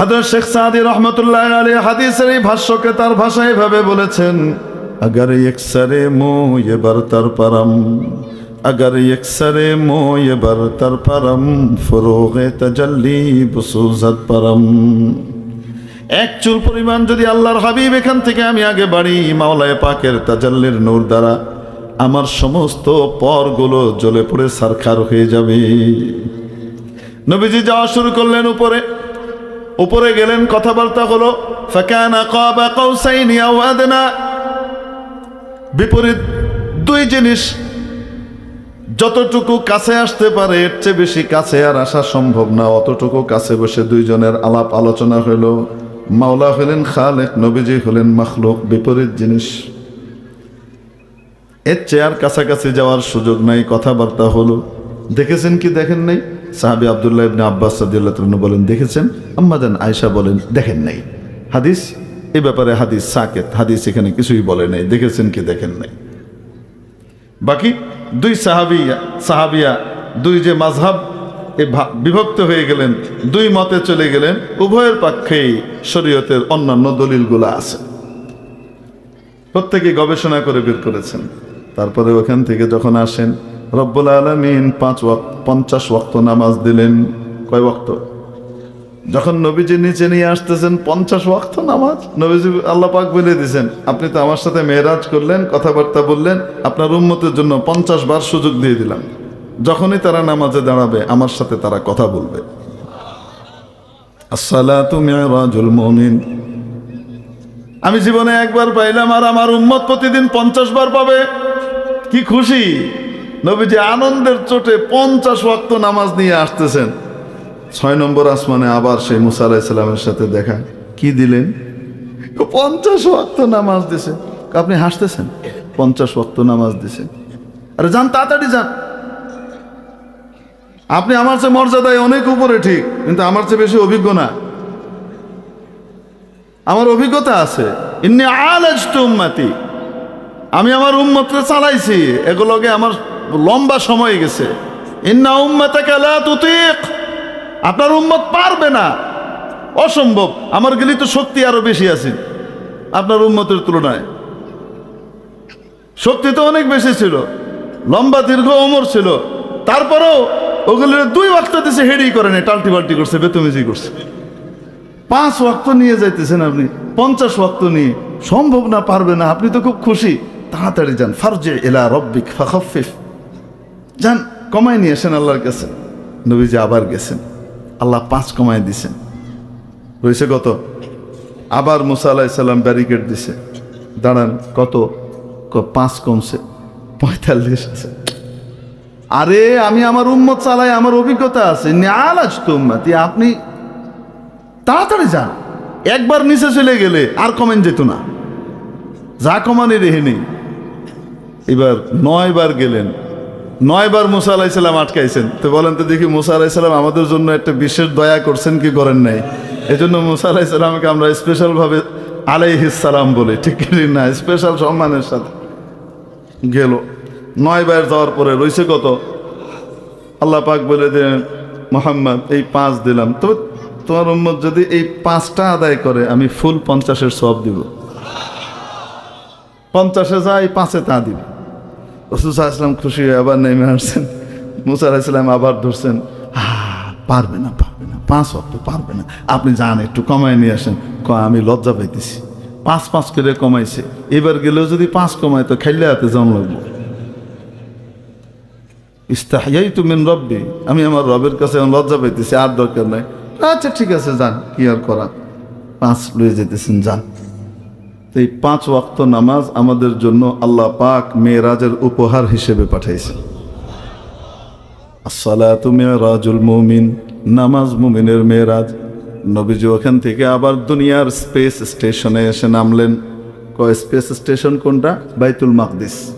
হাদর শেখ সাদি রহমতুল্লাহ আলী হাদিসের এই ভাষ্যকে তার ভাষায় ভাবে বলেছেন, আগার একসারে মো, এবার তার পারাম। اگر یکسر মো, এবার তার پرم فروغ তাজাল্লি, বসুজাত پرم এক চুল পরিমাণ যদি আল্লাহর হাবিব এখান থেকে আমি আগে বাড়ি, মাওলায় পাকের তাজাল্লির নূর দ্বারা, আমার সমস্ত পরগুলো জ্বলে পড়ে সারখার হয়ে যাবে। নবীজি যাওয়া শুরু করলেন উপরে। উপরে গেলেন, কথাবার্তা হলো বিপরীত দুই জিনিস, যতটুকু কাছে আসতে পারে, এর চেয়ে বেশি কাছে আর আসা সম্ভব না। অতটুকু কাছে বসে দুইজনের আলাপ আলোচনা হইল মাওলা হলেন খালেক, নবীজি হলেন মখলুক, বিপরীত জিনিস। এর চেয়ে আর কাছাকাছি যাওয়ার সুযোগ নাই, কথাবার্তা হলো। দেখেছেন কি দেখেন নাই? সাহাবি আবদুল্লাহ ইবনে আব্বাস সাদিয়াল্লাহ বলেন, দেখেছেন? আম্মাদান আয়সা বলেন, দেখেন নাই। হাদিস? এ ব্যাপারে হাদিস সাকেত। হাদিস এখানে কিছুই বলে নাই। দেখেছেন কি দেখেন নাই? বাকি দুই সাহাবিয়া সাহাবিয়া, দুই যে মাঝহাব এ বিভক্ত হয়ে গেলেন, দুই মতে চলে গেলেন, উভয়ের পক্ষেই শরীয়তের অন্যান্য দলিলগুলো আছে। প্রত্যেকে গবেষণা করে বের করেছেন। তারপরে ওখান থেকে যখন আসেন রব্বুল আলমিন পাঁচ পঞ্চাশ ওয়াক্ত নামাজ দিলেন। কয় ওয়াক্ত? যখন নবীজি নিচে নিয়ে আসতেছেন, পঞ্চাশ ওয়াক্ত নামাজ, নবীজি আল্লাহ পাক বলে দিয়েছেন আপনি তো আমার সাথে মেয়েরাজ করলেন, কথাবার্তা বললেন, আপনার উন্মতের জন্য পঞ্চাশ বার সুযোগ দিয়ে দিলাম। যখনই তারা নামাজে দাঁড়াবে, আমার সাথে তারা কথা বলবে। আমি জীবনে একবার পাইলাম আর আমার উম্মত প্রতিদিন পঞ্চাশ বার পাবে। কি খুশি? নবীজি আনন্দের চোটে পঞ্চাশ ওয়াক্ত নামাজ নিয়ে আসতেছেন। ছয় নম্বর আসমানে আবার সেই মুসা সাথে দেখা। কি দিলেন? পঞ্চাশ ওয়াক্ত নামাজ দিছে। আপনি হাসতেছেন? পঞ্চাশ ওয়াক্ত নামাজ দিছে। আরে যান, তাড়াতাড়ি যান। আপনি আমার চেয়ে মর্যাদায় অনেক উপরে ঠিক, কিন্তু আমার চেয়ে বেশি অভিজ্ঞ না। আমার অভিজ্ঞতা আছে। ইন্নি আলাজ উম্মাতি। আমি আমার উম্মতকে চালাইছি। এগুলোকে আমার লম্বা সময় গেছে। ইন্না উম্মাতে লা তুতিক। আপনার উম্মত পারবে না। অসম্ভব। আমার গেলি তো শক্তি আরও বেশি আছে। আপনার উম্মতের তুলনায়। শক্তি তো অনেক বেশি ছিল। লম্বা দীর্ঘ অমর ছিল। তারপরেও ওগুলোর দুই ওয়াক্ত দিছে হেডি করে নাই, টাল্টি বাল্টি করছে, বেতমিজি করছে। পাঁচ ওয়াক্ত নিয়ে যাইতেছেন আপনি। পঞ্চাশ ওয়াক্ত নিয়ে। সম্ভব না, পারবে না। আপনি তো খুব খুশি। তাড়াতাড়ি যান। ফারজে এলা রব্বিক ফাখফিফ যান কমাই নিয়ে আসেন আল্লাহর কাছে। নবীজি আবার গেছেন। আল্লাহ পাঁচ কমায় দিছেন। রয়েছে কত? আবার মুসা আলাহিসাল্লাম ব্যারিকেড দিছে। দাঁড়ান, কত? পাঁচ কমছে। পঁয়তাল্লিশ আছে। আরে, আমি আমার উম্মত চালাই, আমার অভিজ্ঞতা আছে। আলাজ তো উম্মতি, আপনি তাড়াতাড়ি যান। একবার নিচে চলে গেলে আর কমেন যেত না। যা কমানি রেহে নেই। এবার নয় বার গেলেন। নয়বার মুসা আলাইসাল্লাম আটকাইছেন। তো বলেন তো দেখি মুসা আলাইসাল্লাম আমাদের জন্য একটা বিশেষ দয়া করছেন কি করেন নাই? এই জন্য মুসা আলাইসাল্লামকে আমরা স্পেশালভাবে আলাইহিসালাম বলি, ঠিক না? স্পেশাল সম্মানের সাথে গেল। নয় বার যাওয়ার পরে রয়েছে কত? আল্লাহ পাক বলে দিলেন, মোহাম্মদ, এই পাঁচ দিলাম। তো তোমার উম্মত যদি এই পাঁচটা আদায় করে, আমি ফুল পঞ্চাশের সব দিব। পঞ্চাশে যা, এই পাঁচে তা দিব। রসুসা ইসলাম খুশি হয়ে আবার নেমে আসছেন। মুসা ইসলাম আবার ধরছেন পারবে না পারবে না, পাঁচ অক্ট পারবে না। আপনি যান, একটু কমায় নিয়ে আসেন। আমি লজ্জা পাইতেছি। পাঁচ পাঁচ করে কমাইছে। এবার গেলেও যদি পাঁচ কমায়, তো খাইলে হাতে জন লাগবো। ইস্তাহাই তুমি রব্বি। আমি আমার রবের কাছে লজ্জা পাইতেছি, আর দরকার নাই। আচ্ছা ঠিক আছে, যান, কি আর করা পাঁচ লয়ে যেতেছেন, যান। এই পাঁচ ওয়াক্ত নামাজ আমাদের জন্য আল্লাহ পাক মেয়েরাজের উপহার হিসেবে পাঠাইছে আসসালাতু মেয়েরাজুল মুমিন, নামাজ মুমিনের মেয়েরাজ। নবীজি ওখান থেকে আবার দুনিয়ার স্পেস স্টেশনে এসে নামলেন। কয় স্পেস স্টেশন কোনটা? বাইতুল মাকদিস।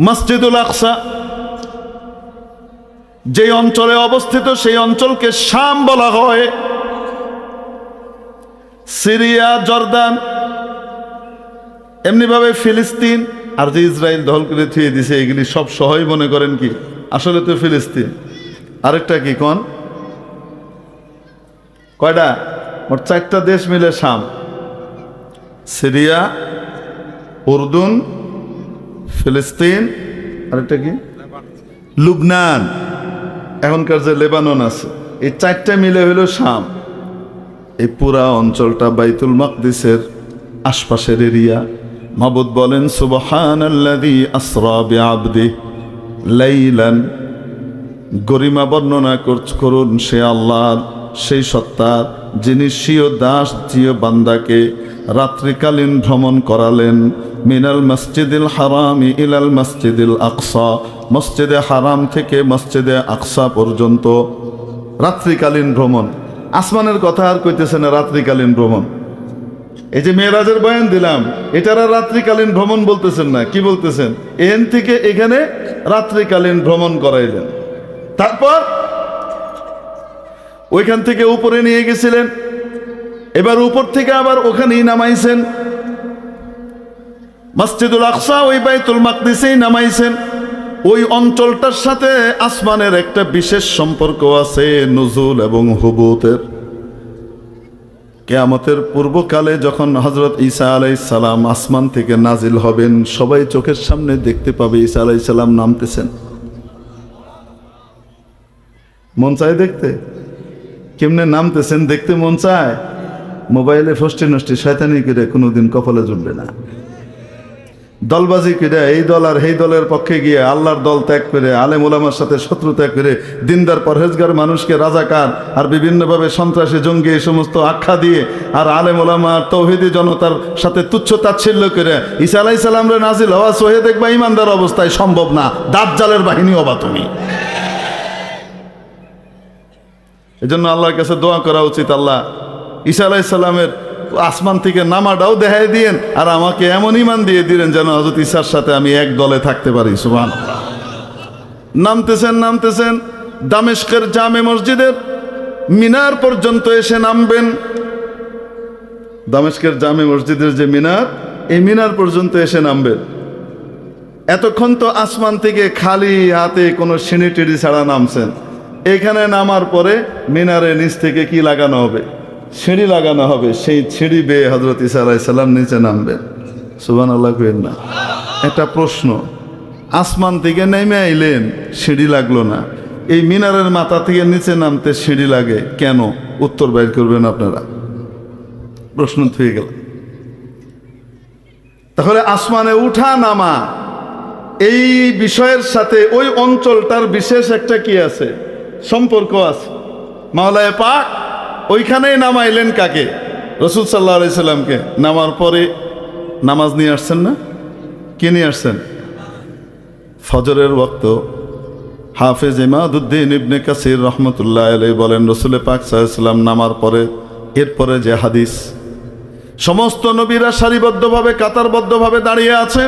মসজিদুল আকসা। যে অঞ্চলে অবস্থিত সেই অঞ্চলকে শাম বলা হয়। সিরিয়া, জর্দান, এমনিভাবে ফিলিস্তিন আর যে ইসরায়েল দখল করে থুয়ে দিছে, এগুলি সব সহই মনে করেন কি? আসলে তো ফিলিস্তিন। আরেকটা কি কন? কয়টা? মোট চারটা দেশ মিলে শাম। সিরিয়া, উর্দুন, ফিলিস্তিন, আরেকটা কি? লুবনান। এখনকার যে লেবানন আছে, এই চারটা মিলে হইল শাম। এই পুরা অঞ্চলটা বাইতুল মাকদিসের আশপাশের এরিয়া। মাবুদ বলেন সুবহান গরিমা বর্ণনা করুন সে আল্লাহ, সেই সত্তার যিনি স্বীয় দাস জিও বান্দাকে রাত্রিকালীন ভ্রমণ করালেন। মিনাল মসজিদিল হারামি ইলাল মসজিদিল আকসা, মসজিদে হারাম থেকে মসজিদে আকসা পর্যন্ত রাত্রিকালীন ভ্রমণ। আসমানের কথা আর কইতেছে না, রাত্রিকালীন ভ্রমণ। এই যে মেয়েরাজের বয়ান দিলাম, এটারা রাত্রিকালীন ভ্রমণ বলতেছেন না, কি বলতেছেন? এন থেকে এখানে রাত্রিকালীন ভ্রমণ করাইলেন। তারপর ওইখান থেকে উপরে নিয়ে গেছিলেন, এবার উপর থেকে আবার ওখানেই নামাইছেন। মসজিদুল আকসা ওই বাইতুল মাকদিসেই নামাইছেন। ওই অঞ্চলটার সাথে আসমানের একটা বিশেষ সম্পর্ক আছে, নজুল এবং হুবুতের। কেয়ামতের পূর্বকালে যখন হজরত ঈসা আলাই সালাম আসমান থেকে নাজিল হবেন, সবাই চোখের সামনে দেখতে পাবে ঈসা আলাই সালাম নামতেছেন। মন চায় দেখতে? কেমনে নামতেছেন দেখতে মন চায়? মোবাইলে ফষ্টি নষ্টি, শয়তানি করে কোনোদিন কপালে জুটবে না। দলবাজি করে, এই দল আর এই দলের পক্ষে গিয়ে আল্লাহর দল ত্যাগ করে, আলেম ওলামার সাথে শত্রু ত্যাগ করে, দিনদার পরহেজগার মানুষকে রাজাকার আর বিভিন্নভাবে সন্ত্রাসী, জঙ্গি এই সমস্ত আখ্যা দিয়ে আর আলেম ওলামা আর তৌহিদি জনতার সাথে তুচ্ছ তাচ্ছিল্য করে, ঈসা আলাই সালামরে নাজিল হওয়া সোহে দেখবা ইমানদার অবস্থায় সম্ভব না। দাঁত জালের বাহিনী হবা তুমি। এজন্য আল্লাহর কাছে দোয়া করা উচিত আল্লাহ। ঈসা আলাইসাল্লামের আসমান থেকে নামাটাও দেখাই দিয়েন, আর আমাকে এমন ইমান দিয়ে দিলেন যেন হজরত ঈশার সাথে আমি এক দলে থাকতে পারি সুবান নামতেছেন নামতেছেন, দামেস্কের জামে মসজিদের মিনার পর্যন্ত এসে নামবেন। দামেস্কের জামে মসজিদের যে মিনার, এই মিনার পর্যন্ত এসে নামবেন। এতক্ষণ তো আসমান থেকে খালি হাতে কোনো সিঁড়ি ছাড়া নামছেন। এখানে নামার পরে মিনারের নিচ থেকে কি লাগানো হবে? সিঁড়ি লাগানো হবে, সেই সিঁড়ি বেয়ে হজরত ইসা আলাইসাল্লাম নিচে নামবেন। সুবান আল্লাহ কইেন না। একটা প্রশ্ন। আসমান থেকে নেমে আইলেন, সিঁড়ি লাগল না। এই মিনারের মাথা থেকে নিচে নামতে সিঁড়ি লাগে কেন? উত্তর বাইর করবেন আপনারা। প্রশ্ন থেকে গেল। তাহলে আসমানে উঠা, নামা, এই বিষয়ের সাথে ওই অঞ্চলটার বিশেষ একটা কি আছে? সম্পর্ক আছে। মাওলায় পাক ওইখানেই নামাইলেন কাকে? রসুল সাল্লাহ সাল্লামকে। নামার পরে নামাজ নিয়ে আসছেন না? কে নিয়ে আসছেন? ফজরের ওক্ত হাফেজ ইমাদুদ্দিন ইবনে কাসির রহমতুল্লাহ আলাই বলেন, রসুল পাক সাল্লাম নামার পরে, এরপরে যে হাদিস, সমস্ত নবীরা সারিবদ্ধভাবে, কাতারবদ্ধভাবে দাঁড়িয়ে আছে।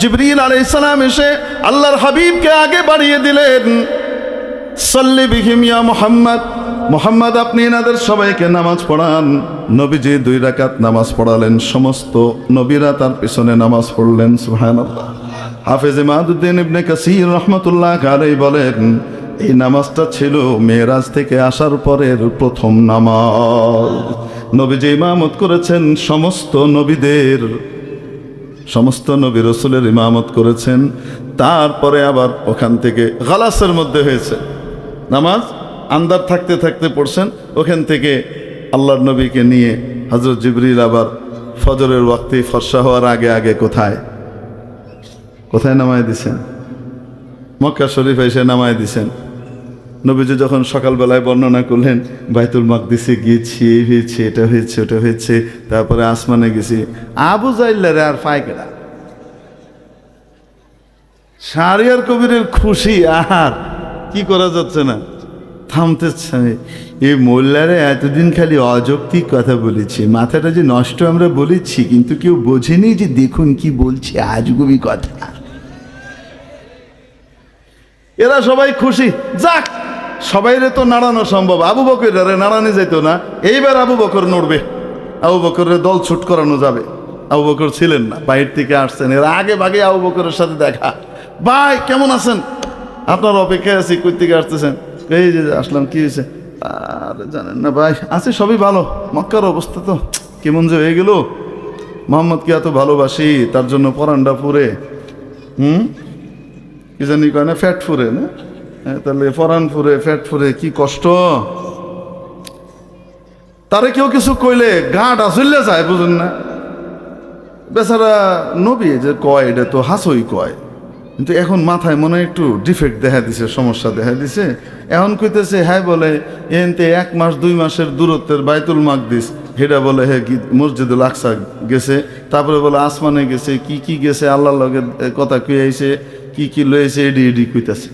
জিবরিল আলাই ইসলাম এসে আল্লাহর হাবিবকে আগে বাড়িয়ে দিলেন। সল্লি বিহিম ইয়া মোহাম্মদ। মোহাম্মদ, আপনি এনাদের সবাইকে নামাজ পড়ান। নবীজি দুই রাকাত নামাজ পড়ালেন। সমস্ত নবীরা তার পিছনে নামাজ পড়লেন, সুবহানাল্লাহ। হাফেজ ইমাদুদ্দিন ইবনে কাসির রহমতুল্লাহ আলাই বলেন, এই নামাজটা ছিল মেয়েরাজ থেকে আসার পরের প্রথম নামাজ। নবীজি ইমামত করেছেন, সমস্ত নবীদের, সমস্ত নবী রসুলের ইমামত করেছেন। তারপরে আবার ওখান থেকে গালাসের মধ্যে হয়েছে। নামাজ আন্দার থাকতে থাকতে পড়ছেন, ওখান থেকে আল্লাহর নবীকে নিয়ে হজরত জিবরিল আবার ফজরের ওয়াক্তে ফর্সা হওয়ার আগে আগে কোথায়? কোথায় নামায় দিছেন? মক্কা শরীফ এসে নামায় দিছেন। নবীজি যখন সকালবেলায় বর্ণনা করলেন, বাইতুল মাকদিসে গিয়েছি, এই হয়েছে, এটা হয়েছে, ওটা হয়েছে, তারপরে আসমানে গেছি। আবু জাইল্লারে আর পায়কেরা শাহরিয়ার কবিরের খুশি, আহার, কি করা যাচ্ছে না? থামতেছে। এই মোল্লারে এতদিন খালি অযৌক্তিক কথা বলেছে। মাথাটা যে নষ্ট আমরা বলেছি, কিন্তু কেউ বোঝেনি যে দেখুন কি বলছে আজগুবি কথা। এরা সবাই খুশি। যাক, সবাইরে তো নাড়ানো সম্ভব। আবু বকরে নাড়ানো যেত না। এইবার আবু বকর নড়বে। আবু বকরের দল ছুট করানো যাবে। আবু বকর ছিলেন না বাইরে থেকে আসছেন। এর আগে ভাগে আবু বকরের সাথে দেখা। ভাই, কেমন আছেন? আপনার অপেক্ষায় আছি, কই থেকে আসতেছেন? এই যে আসলাম, কি হয়েছে? আর জানেন না ভাই, আছে সবই ভালো। মক্কার অবস্থা তো কেমন যে হয়ে গেল। মোহাম্মদকে এত ভালোবাসি, তার জন্য পরান্ডা পুরে হুম? কি জানি কয় না, ফ্যাট ফুরে না? তাহলে পরান ফুরে ফ্যাট ফুরে কি কষ্ট? তারে কেউ কিছু কইলে গাঁট আসলে যায়, বুঝুন না। বেচারা নবী যে কয়, এটা তো হাসই কয়। কিন্তু এখন মাথায় মনে একটু ডিফেক্ট দেখা দিছে, সমস্যা দেখা দিছে। এখন কইতেছে হ্যাঁ বলে, এনতে এক মাস, দুই মাসের দূরত্বের বাইতুল মাকদিস। হেটা বলে হ্যাঁ মসজিদুল আকসা গেছে। তারপরে বলে, আসমানে গেছে, কি কি গেছে আল্লাহ লগে কথা কই আইছে, কি কি লয়েছে এডি এডি কইতাছে।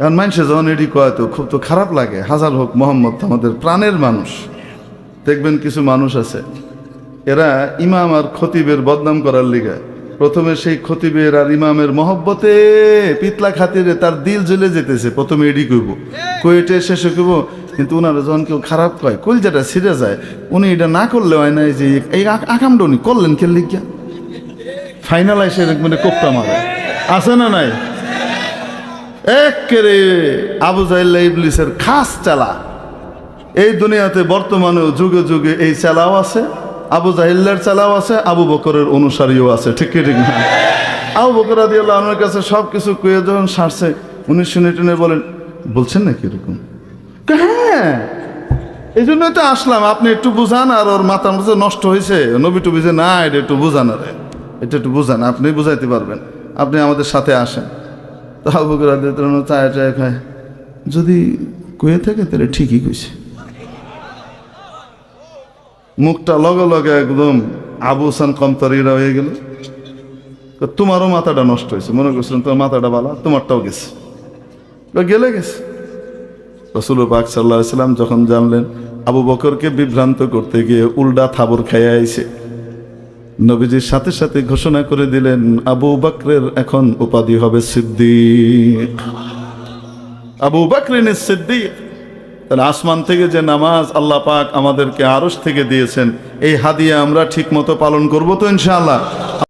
এখন মানুষে যখন এডি কয় তো খুব তো খারাপ লাগে। হাজার হোক মোহাম্মদ আমাদের প্রাণের মানুষ। দেখবেন কিছু মানুষ আছে, এরা ইমাম আর খতিবের বদনাম করার লিগে প্রথমে সেই খতিবের আর ইমামের মহব্বতে পিতলা খাতিরে তার দিল জ্বলে যেতেছে, প্রথমে এডি কইব। কইটে শেষে কইব, কিন্তু ওনারা যখন কেউ খারাপ কয় কইল যেটা ছিঁড়ে যায়, উনি এটা না করলে হয় না যে এই আক- আকামটা উনি করলেন কে লিখিয়া ফাইনাল এসে মানে কোপটা মারে। আছে না নাই? একেরে আবু জাইল্লা ইবলিসের খাস চালা। এই দুনিয়াতে বর্তমানেও যুগে যুগে এই চালাও আছে। আবু জাহিল্লার চালাও আছে আবু বকরের অনুসারীও আছে। ঠিক কি ঠিক না? আবু বকর আদি আল্লাহ আমার কাছে সব কিছু কুয়ে যখন সারছে উনি শুনে টুনে বলেন বলছেন নাকি এরকম? কয়, হ্যাঁ এই জন্যই তো আসলাম। আপনি একটু বুঝান আর ওর মাথা মাথা নষ্ট হয়েছে। নবী টুবি যে না এটা একটু বুঝান আরে। এটা একটু বুঝান আপনি বুঝাইতে পারবেন। আপনি আমাদের সাথে আসেন। তো আবু বকর আদি চায় চায় খায় যদি কয়ে থাকে তাহলে ঠিকই কইছে। মুখটা লগে লগে একদম আবু সান কমতারিরা হয়ে গেল। তোমারও মাথাটা নষ্ট হয়েছে। মনে করছিলাম তোমার মাথাটা বালা, তোমারটাও গেছে। গেলে গেছে। রসুল পাক সাল্লাহ যখন জানলেন, আবু বকরকে বিভ্রান্ত করতে গিয়ে উল্ডা থাবর খাইয়া আইছে। নবীজির সাথে সাথে ঘোষণা করে দিলেন, আবু বকরের এখন উপাধি হবে সিদ্দিক। আবু বকরিন সিদ্দিক। তাহলে আসমান থেকে যে নামাজ আল্লাহ পাক আমাদেরকে আরস থেকে দিয়েছেন, এই হাদিয়া আমরা ঠিক মতো পালন করব তো ইনশাআল্লাহ।